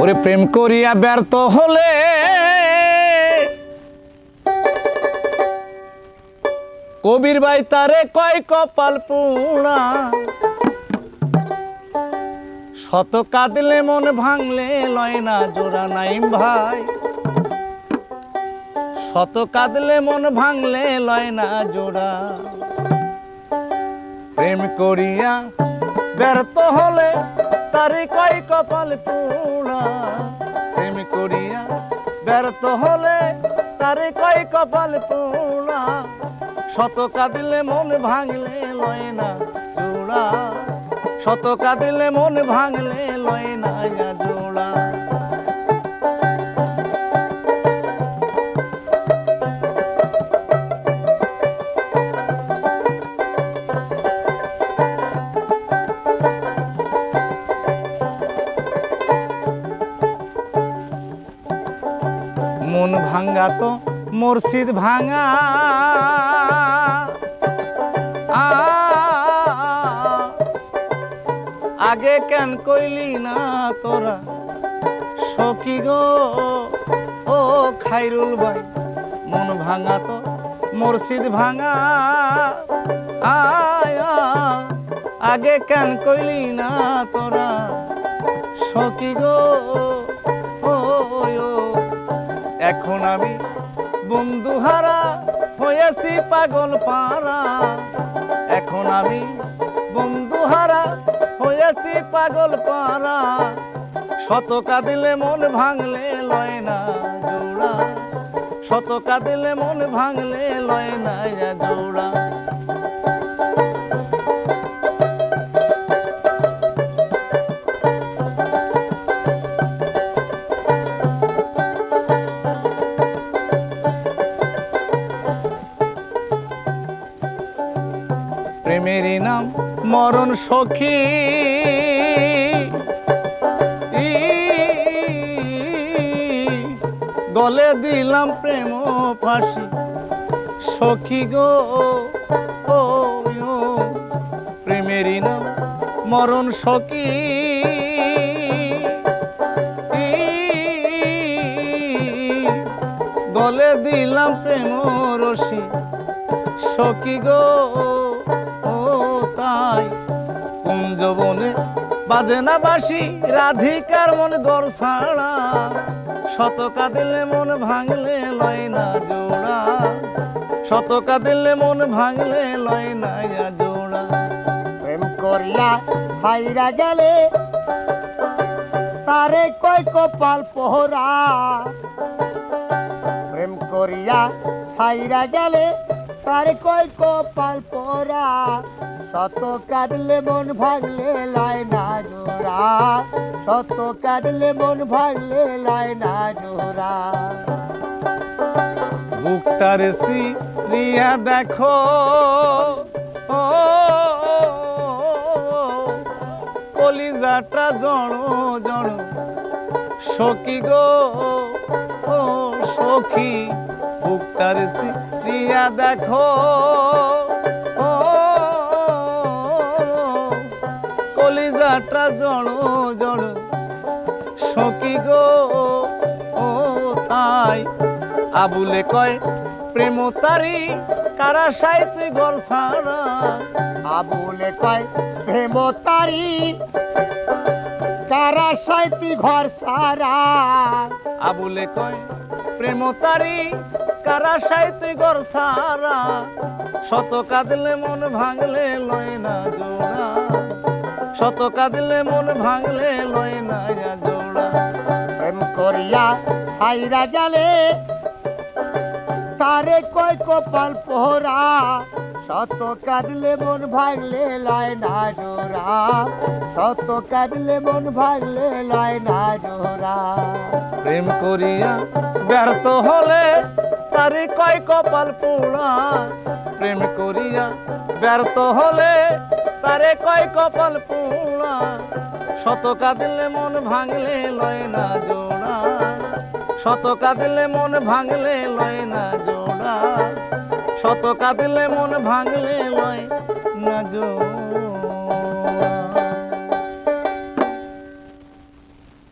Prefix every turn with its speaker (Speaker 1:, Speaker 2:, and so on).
Speaker 1: ওরে প্রেম করিয়া ব্যর্থ হলে কবির ভাই তারে কয় কপাল পুনা শত কাঁদলে মন ভাঙলে লয় না জোড়া নাইম ভাই। শত কাঁদলে মন ভাঙলে লয় না জোড়া। প্রেম করিয়া ব্যর্থ হলে তারে কয় কপাল পুরা। প্রেম করিয়া ব্যর্থ হলে তারে কয় কপাল পুরা। শত কাঁদিলে মন ভাঙলে লয় না জোড়া। শত কাঁদিলে মন ভাঙলে লয় না জোড়া। ভাঙ্গা তো মুর্শিদ ভাঙা। আগে কেন কইলি না তোরা? সখী গো, ও খাইরুল ভাই, মন ভাঙা তো মুর্শিদ ভাঙা। আয়া আগে কেন কইলি না তোরা? সখী গো এখন আমি বন্ধুহারা হয়েছি পাগল পাড়া। এখন আমি বন্ধুহারা হয়েছি পাগল পাড়া। শত কাঁদিলে মন ভাঙলে লয় না জোড়া। শত কাঁদিলে মন ভাঙলে লয় না জোড়া। নাম মরণ সখী। গলে দিলাম প্রেম ফাঁসি। সখী গো, ও প্রেমেরই নাম মরণ সখী। গলে দিলাম প্রেম রশি সখী গো তাই কুঞ্জ বনে বাজে না বাসি রাধিকার মন গর ছাড়া। শত কাঁদিলে মন ভাঙলে লয় না জোড়া। শত কাঁদিলে মন ভাঙলে লয় না জোড়া।
Speaker 2: প্রেম করিয়া সাইরা গেলে তারে কয় কপাল পোহরা। প্রেম করিয়া সাইরা গেলে তারে কয় কপাল পোহরা শত কাঁদলে মন ভাগলে লয় না জোড়া। শত কাঁদলে মন ভাগলে লয় না জোড়া।
Speaker 1: বুকটার সি রিয়া দেখো। ও, কলিজাটা জড় জড়। সখী গো, ও সখী বুকটার সি রিয়া দেখো কলিজাটা জড় জড়। সখী গো, ও তাই। আবুলে কয়, প্রেম তারি, কারা সাই তুই সারা
Speaker 2: আবুলে কয়, প্রেম তারি, কারা সাইতি ঘর সারা
Speaker 1: আবুলে কয়, প্রেম তারি কারা সাই তুই ঘর সারা শত কাঁদলে মন ভাঙলে লয় না জোড়া। শত কাঁদলে মন ভাঙলে লয় না জোড়া।
Speaker 2: প্রেম করিয়া সাইরা গেলে তারে কয় কপাল পোহরা। শত কাঁদলে মন ভাগলে লয় না জোড়া। শত কাঁদলে মন ভাগলে লয় না জোড়া।
Speaker 1: প্রেম করিয়া ব্যর্থ হলে তারে কয় কপাল পোড়া প্রেম করিয়া ব্যর্থ হলে তারে কয় কপাল পোড়া শত কাঁদিলে মন ভাঙলে লয় না জোড়া, শত কাঁদিলে মন ভাঙলে লয় না জোড়া, শত কাঁদিলে মন ভাঙলে লয় না জোড়া।